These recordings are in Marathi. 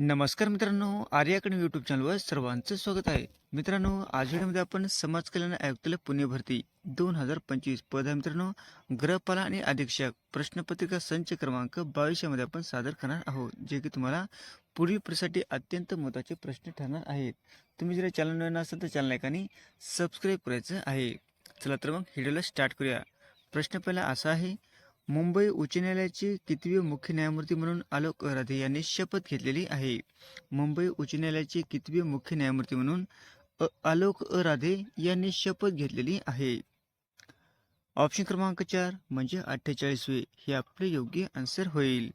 नमस्कार मित्रांनो आर्याकडे यूट्यूब चॅनलवर सर्वांचं स्वागत आहे. मित्रांनो आज व्हिडिओमध्ये आपण समाज कल्याण आयुक्तालय पुणे भरती दोन हजार पंचवीस पद आहे मित्रांनो. ग्रहपाला आणि अधीक्षक प्रश्नपत्रिका संच क्रमांक बावीसमध्ये आपण सादर करणार आहोत जे की तुम्हाला पुढील प्रसाठी अत्यंत महत्त्वाचे प्रश्न ठरणार आहेत. तुम्ही जर चॅनल नवीन असाल तर चॅनल एकाने सबस्क्राईब करायचं आहे. चला तर मग व्हिडिओला स्टार्ट करूया. प्रश्न पहिला असा आहे मुंबई उच्च न्यायालयाचे कितवे मुख्य न्यायमूर्ती म्हणून आलोक राधे यांनी शपथ घेतलेली आहे. मुंबई उच्च न्यायालयाचे कितवे मुख्य न्यायमूर्ती म्हणून अ- आलोक राधे यांनी शपथ घेतलेली आहे. ऑप्शन क्रमांक चार म्हणजे अठ्ठेचाळीसवे. हे आपले योग्य आन्सर होईल.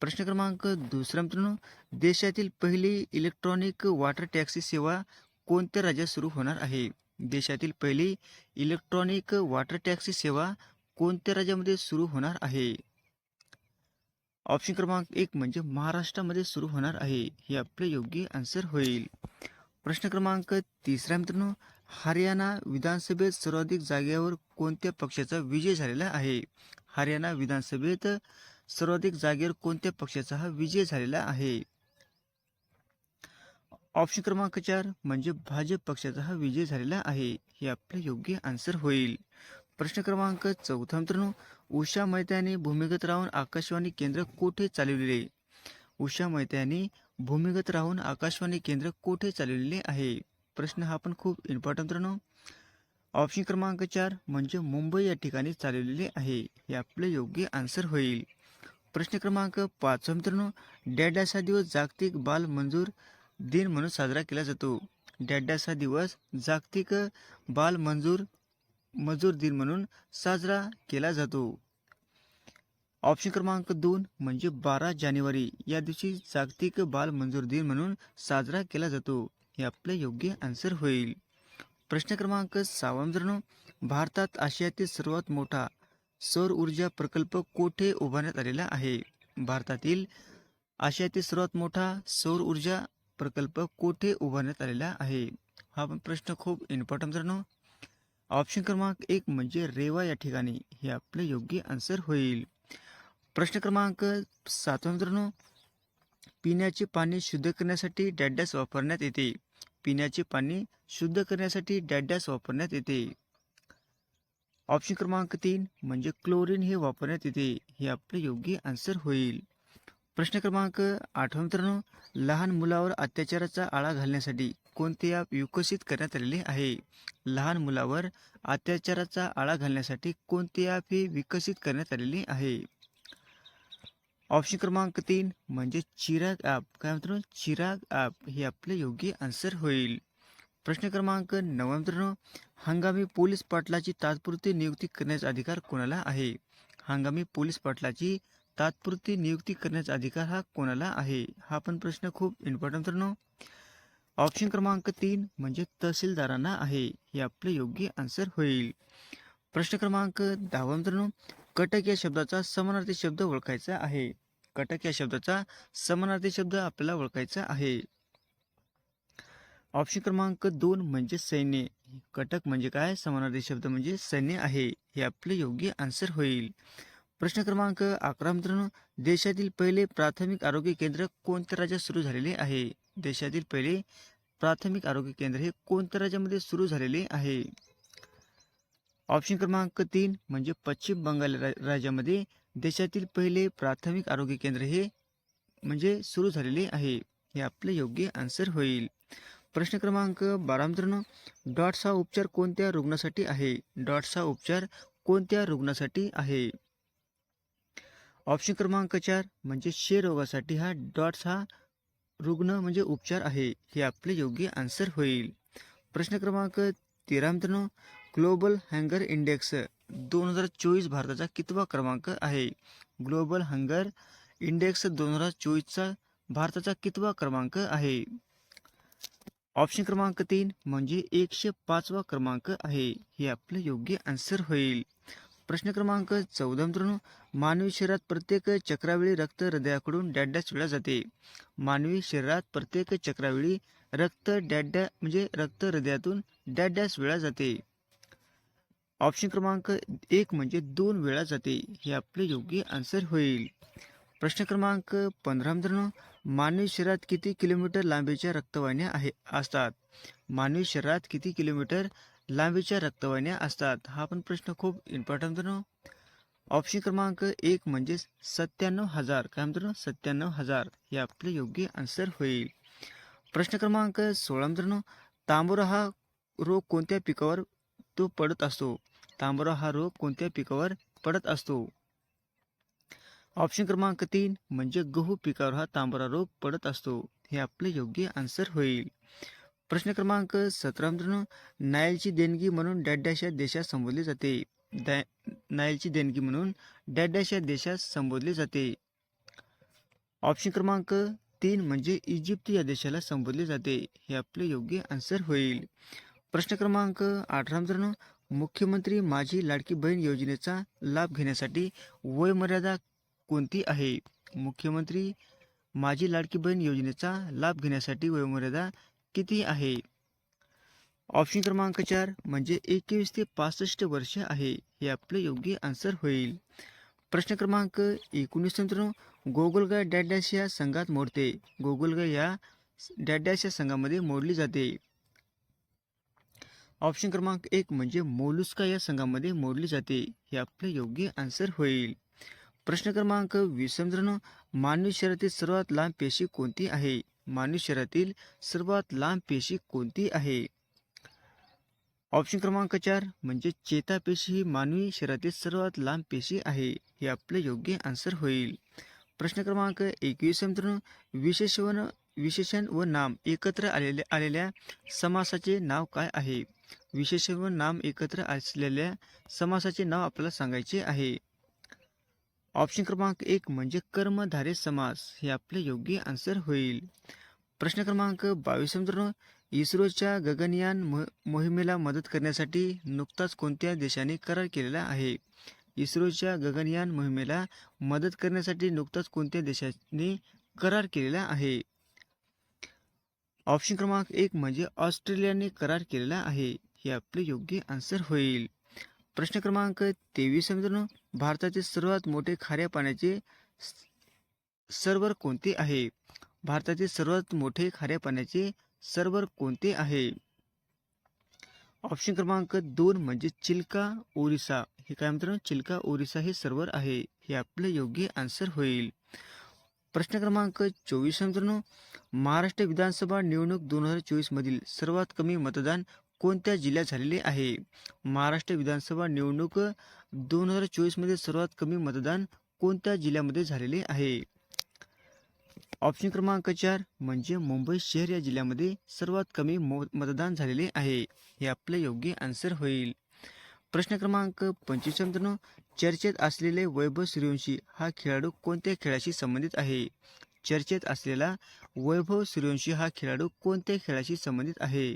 प्रश्न क्रमांक दुसरा मित्रांनो देशातील पहिली इलेक्ट्रॉनिक वॉटर टॅक्सी सेवा कोणत्या राज्यात सुरू होणार आहे? देशातील पहिली इलेक्ट्रॉनिक वॉटर टॅक्सी सेवा कोणत्या राज्यामध्ये सुरू होणार आहे? ऑप्शन क्रमांक एक म्हणजे महाराष्ट्रामध्ये सुरू होणार आहे. हे आपले योग्य आन्सर होईल. प्रश्न क्रमांक तिसरा मित्रांनो हरियाणा विधानसभेत सर्वाधिक जागेवर कोणत्या पक्षाचा विजय झालेला आहे? हरियाणा विधानसभेत सर्वाधिक जागेवर कोणत्या पक्षाचा हा विजय झालेला आहे? ऑप्शन क्रमांक चार म्हणजे भाजप पक्षाचा हा विजय झालेला आहे. हे आपले योग्य आन्सर होईल. प्रश्न क्रमांक चौथा मित्रांनो उषा मेहता भूमिगत राहून आकाशवाणी केंद्र कोठे चालविलेले? उषा मेहता भूमिगत राहून आकाशवाणी केंद्र कोठे चालविलेले आहे? प्रश्न हा पण खूप इम्पॉर्टंट मित्रांनो. ऑप्शन क्रमांक चार म्हणजे मुंबई या ठिकाणी चालवलेले आहे. हे आपलं योग्य आन्सर होईल. प्रश्न क्रमांक पाच मित्रांनो डॅडास दिवस जागतिक बाल मंजूर दिन म्हणून साजरा केला जातो. डॅडास दिवस जागतिक बाल मंजूर मजूर दिन म्हणून साजरा केला जातो. ऑप्शन क्रमांक दोन म्हणजे बारा जानेवारी. या दिवशी जागतिक बाल मंजूर दिन म्हणून साजरा केला जातो. हे आपले योग्य आन्सर होईल. प्रश्न क्रमांक सहावा मित्रांनो भारतात आशियातील सर्वात मोठा सौर ऊर्जा प्रकल्प कोठे उभारण्यात आलेला आहे? भारतातील आशियातील सर्वात मोठा सौर ऊर्जा प्रकल्प कोठे उभारण्यात आलेला आहे? हा प्रश्न खूप इम्पॉर्टंट मित्रांनो. ऑप्शन क्रमांक एक म्हणजे रेवा या ठिकाणी हे आपले योग्य आन्सर होईल. प्रश्न क्रमांक सातवा मित्रांनो. पिण्याचे पाणी शुद्ध करण्यासाठी डॅडॅस वापरण्यात येते. पिण्याचे पाणी शुद्ध करण्यासाठी डॅडॅस वापरण्यात येते. ऑप्शन क्रमांक तीन म्हणजे क्लोरीन हे वापरण्यात येते. हे आपले योग्य आन्सर होईल. प्रश्न क्रमांक आठवा मित्रांनो. लहान मुलावर अत्याचाराचा आळा घालण्यासाठी कोणते ॲप विकसित करण्यात आलेले आहे? लहान मुलावर अत्याचाराचा आळा घालण्यासाठी कोणते ॲप हे विकसित करण्यात आलेले आहे? ऑप्शन क्रमांक तीन म्हणजे चिराग ॲप. काय मित्रांनो चिराग ॲप हे आपले योग्य आन्सर होईल. प्रश्न क्रमांक नवा मित्रांनो हंगामी पोलीस पाटलाची तात्पुरती नियुक्ती करण्याचा अधिकार कोणाला आहे? हंगामी पोलीस पाटलाची तात्पुरती नियुक्ती करण्याचा अधिकार हा कोणाला आहे? हा पण प्रश्न खूप इम्पॉर्टंट मित्रांनो. ऑप्शन क्रमांक तीन म्हणजे तहसीलदारांना आहे हे आपले योग्य आन्सर होईल. प्रश्न क्रमांक दहावा मित्रांनो कटक या शब्दाचा समानार्थी शब्द ओळखायचा आहे. कटक या शब्दाचा समानार्थी शब्द आपल्याला ओळखायचा आहे. ऑप्शन क्रमांक दोन म्हणजे सैन्य. कटक म्हणजे काय? समानार्थी शब्द म्हणजे सैन्य आहे. हे आपले योग्य आन्सर होईल. प्रश्न क्रमांक अकरा मित्रांनो देशातील पहिले प्राथमिक आरोग्य केंद्र कोणत्या राज्यात सुरू झालेले आहे? देशातील पहिले प्राथमिक आरोग्य केंद्र हे कोणत्या राज्यामध्ये सुरू झालेले आहे? ऑप्शन क्रमांक तीन म्हणजे पश्चिम बंगाल राज्यामध्ये देशातील पहिले प्राथमिक आरोग्य केंद्र हे म्हणजे सुरू झालेले आहे. हे आपले योग्य आन्सर होईल. प्रश्न क्रमांक बारा मित्रांनो डॉट्स हा उपचार कोणत्या रुग्णासाठी आहे? डॉट्स हा उपचार कोणत्या रुग्णासाठी आहे? ऑप्शन क्रमांक चार म्हणजे क्षयरोगासाठी हा डॉट्स हा रुग्ण म्हणजे उपचार आहे हे आपले योग्य आन्सर होईल. प्रश्न क्रमांक तेरा मित्रांनो ग्लोबल हँगर इंडेक्स दोन हजार चोवीस भारताचा कितवा क्रमांक आहे? ग्लोबल हंगर इंडेक्स दोन हजार चोवीसचा भारताचा कितवा क्रमांक आहे? ऑप्शन क्रमांक तीन म्हणजे एकशे पाचवा क्रमांक आहे हे आपले योग्य आन्सर होईल. प्रश्न क्रमांक चौदा मित्रांनो मानवी शरीरात प्रत्येक चक्रावेळी रक्त हृदयाकडून डॅडॅस वेळा जाते. मानवी शरीरात प्रत्येक चक्रावेळी रक्त डॅडॅ म्हणजे रक्त हृदयातून डॅडॅस वेळा जाते. ऑप्शन क्रमांक एक म्हणजे दोन वेळा जाते. हे आपले योग्य आन्सर होईल. प्रश्न क्रमांक पंधरा मित्रांनो मानवी शरीरात किती किलोमीटर लांबीच्या रक्तवाहिन्या आहे असतात? मानवी शरीरात किती किलोमीटर लांबीच्या रक्तवाहिन्या असतात. हा पण प्रश्न खूप इम्पॉर्टंट मित्रांनो ऑप्शन क्रमांक एक म्हणजे सत्त्याण्णव हजार. काय मित्रांनो सत्त्याण्णव हजार. हे आपले योग्य आन्सर होईल. प्रश्न क्रमांक सोळा मित्रांनो तांबोरा हा रोग कोणत्या पिकावर तो पडत असतो? तांबोरा हा रोग कोणत्या पिकावर पडत असतो? ऑप्शन क्रमांक तीन म्हणजे गहू पिकावर हा तांबोरा रोग पडत असतो. हे आपले योग्य आन्सर होईल. प्रश्न क्रमांक सतरा मित्रांनो नायलची देणगी म्हणून डॅडॅश या देशात संबोधले जाते. डॅ नायलची देणगी म्हणून डॅडॅश या देशात संबोधले जाते. ऑप्शन क्रमांक तीन म्हणजे इजिप्त या देशाला संबोधले जाते. हे आपले योग्य आन्सर होईल. प्रश्न क्रमांक अठरा मित्रांनो मुख्यमंत्री माझी लाडकी बहीण योजनेचा लाभ घेण्यासाठी वयमर्यादा कोणती आहे? मुख्यमंत्री माझी लाडकी बहीण योजनेचा लाभ घेण्यासाठी वयोमर्यादा किती आहे? ऑप्शन क्रमांक चार म्हणजे एकवीस ते पासष्ट वर्ष आहे हे आपले योग्य आन्सर होईल. प्रश्न क्रमांक एकोणीस मित्रांनो गोगलगाय डॅडॅश या संघात मोडते. गोगलगाय या डॅडॅश या संघामध्ये मोडली जाते. ऑप्शन क्रमांक एक म्हणजे मोलुस्का या संघामध्ये मोडली जाते हे आपले योग्य आन्सर होईल. प्रश्न क्रमांक वीस मित्रांनो मानवी शरीरातील सर्वात लांब पेशी कोणती आहे? मानवी शरीरातील सर्वात लांब पेशी कोणती आहे? ऑप्शन क्रमांक चार म्हणजे चेतापेशी ही मानवी शरीरातील सर्वात लांब पेशी आहे हे आपले योग्य आन्सर होईल. प्रश्न क्रमांक एकवीस मित्रांनो. विशेषण विशेषण व नाम एकत्र आलेले आलेल्या समासाचे नाव काय आहे? विशेषण व नाम एकत्र असलेल्या समासाचे नाव आपल्याला सांगायचे आहे. ऑप्शन क्रमांक एक म्हणजे कर्मधारे समास. हे आपले योग्य आन्सर होईल. प्रश्न क्रमांक बावीस मित्रांनो. इस्रोच्या गगनयान मोहिमेला मदत करण्यासाठी नुकताच कोणत्या देशाने करार केलेला आहे? इस्रोच्या गगनयान मोहिमेला मदत करण्यासाठी नुकताच कोणत्या देशाने करार केलेला आहे? ऑप्शन क्रमांक एक म्हणजे ऑस्ट्रेलियाने करार केलेला आहे. हे आपले योग्य आन्सर होईल. प्रश्न क्रमांक तेवीस मित्रांनो. भारताचे सर्वात मोठे खाऱ्या पाण्याचे सर्व्हर कोणते आहे? भारताचे सर्वात मोठे खाऱ्या पाण्याचे सर्व्हर कोणते आहे? ऑप्शन क्रमांक दोन म्हणजे चिल्का ओरिसा. हे काय मित्रांनो? चिल्का ओरिसा हे सर्व्हर आहे. हे आपले योग्य आन्सर होईल. प्रश्न क्रमांक चोवीस मित्रांनो. महाराष्ट्र विधानसभा निवडणूक दोन हजार चोवीसमधील सर्वात कमी मतदान कोणत्या जिल्ह्यात झालेले आहे? महाराष्ट्र विधानसभा निवडणूक दोन हजार चोवीसमध्ये सर्वात कमी मतदान कोणत्या जिल्ह्यामध्ये झालेले आहे? ऑप्शन क्रमांक चार म्हणजे मुंबई शहर या जिल्ह्यामध्ये सर्वात कमी मतदान झालेले आहे. हे आपले योग्य आन्सर होईल. प्रश्न क्रमांक पंचवीस चर्चेत असलेले वैभव सूर्यवंशी हा खेळाडू कोणत्या खेळाशी संबंधित आहे? चर्चेत असलेला वैभव सूर्यवंशी हा खेळाडू कोणत्या खेळाशी संबंधित आहे?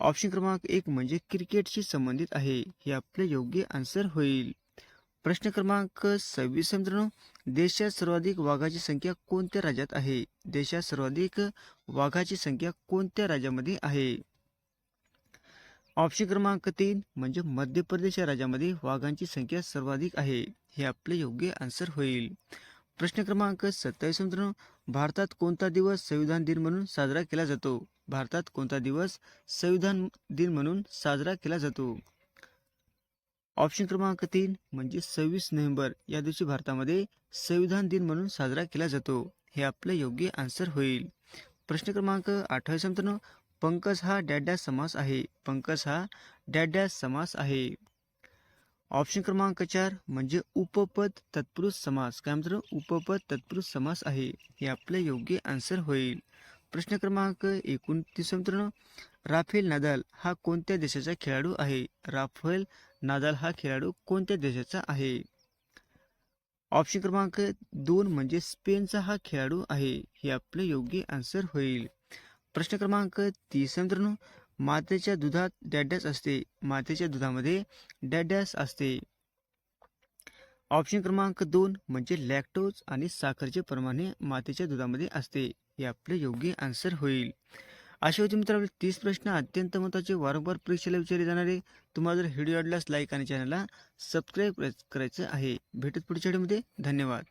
ऑप्शन क्रमांक एक म्हणजे क्रिकेटशी संबंधित आहे. हे आपले योग्य आन्सर होईल. प्रश्न क्रमांक सव्वीस मित्रांनो देशात सर्वाधिक वाघाची संख्या कोणत्या राज्यात आहे? देशात सर्वाधिक वाघाची संख्या कोणत्या राज्यामध्ये आहे? ऑप्शन क्रमांक तीन म्हणजे मध्य प्रदेश या राज्यामध्ये वाघांची संख्या सर्वाधिक आहे. हे आपले योग्य आन्सर होईल. प्रश्न क्रमांक सत्तावीस मित्रांनो भारतात कोणता दिवस संविधान दिन म्हणून साजरा केला जातो? भारतात कोणता दिवस संविधान दिन म्हणून साजरा केला जातो? ऑप्शन क्रमांक तीन म्हणजे सव्वीस नोव्हेंबर. या दिवशी भारतामध्ये संविधान दिन म्हणून साजरा केला जातो. हे आपले योग्य आन्सर होईल. प्रश्न क्रमांक अठ्ठावीस मित्रांनो पंकज हा डॅड्या समास आहे. पंकज हा डॅड्या समास आहे. ऑप्शन क्रमांक चार म्हणजे उपपद तत्पुरुष समास. काय मित्र उपपद तत्पुरुष समास आहे. हे आपले योग्य आन्सर होईल. प्रश्न क्रमांक एकोणतीस मित्रांनो राफेल नादाल हा कोणत्या देशाचा खेळाडू आहे? राफेल नादाल हा खेळाडू कोणत्या देशाचा आहे? ऑप्शन क्रमांक दोन म्हणजे स्पेनचा हा खेळाडू आहे. हे आपले योग्य आन्सर होईल. प्रश्न क्रमांक तीस मित्रांनो मातेच्या दुधात डॅडॅस असते. मातेच्या दुधामध्ये डॅडॅस असते. ऑप्शन क्रमांक दोन म्हणजे लॅक्टोज आणि साखरचे प्रमाणे मातेच्या दुधामध्ये असते. हे आपले योग्य आन्सर होईल. असे होते मित्रांनो तीस प्रश्न अत्यंत महत्त्वाचे. वारंवार परीक्षेला विचारले जाणारे. तुम्हाला जर व्हिडिओ आवडल्यास लाईक आणि चॅनलला सबस्क्राईब करायचं आहे. भेटत पुढच्या व्हिडिओमध्ये धन्यवाद.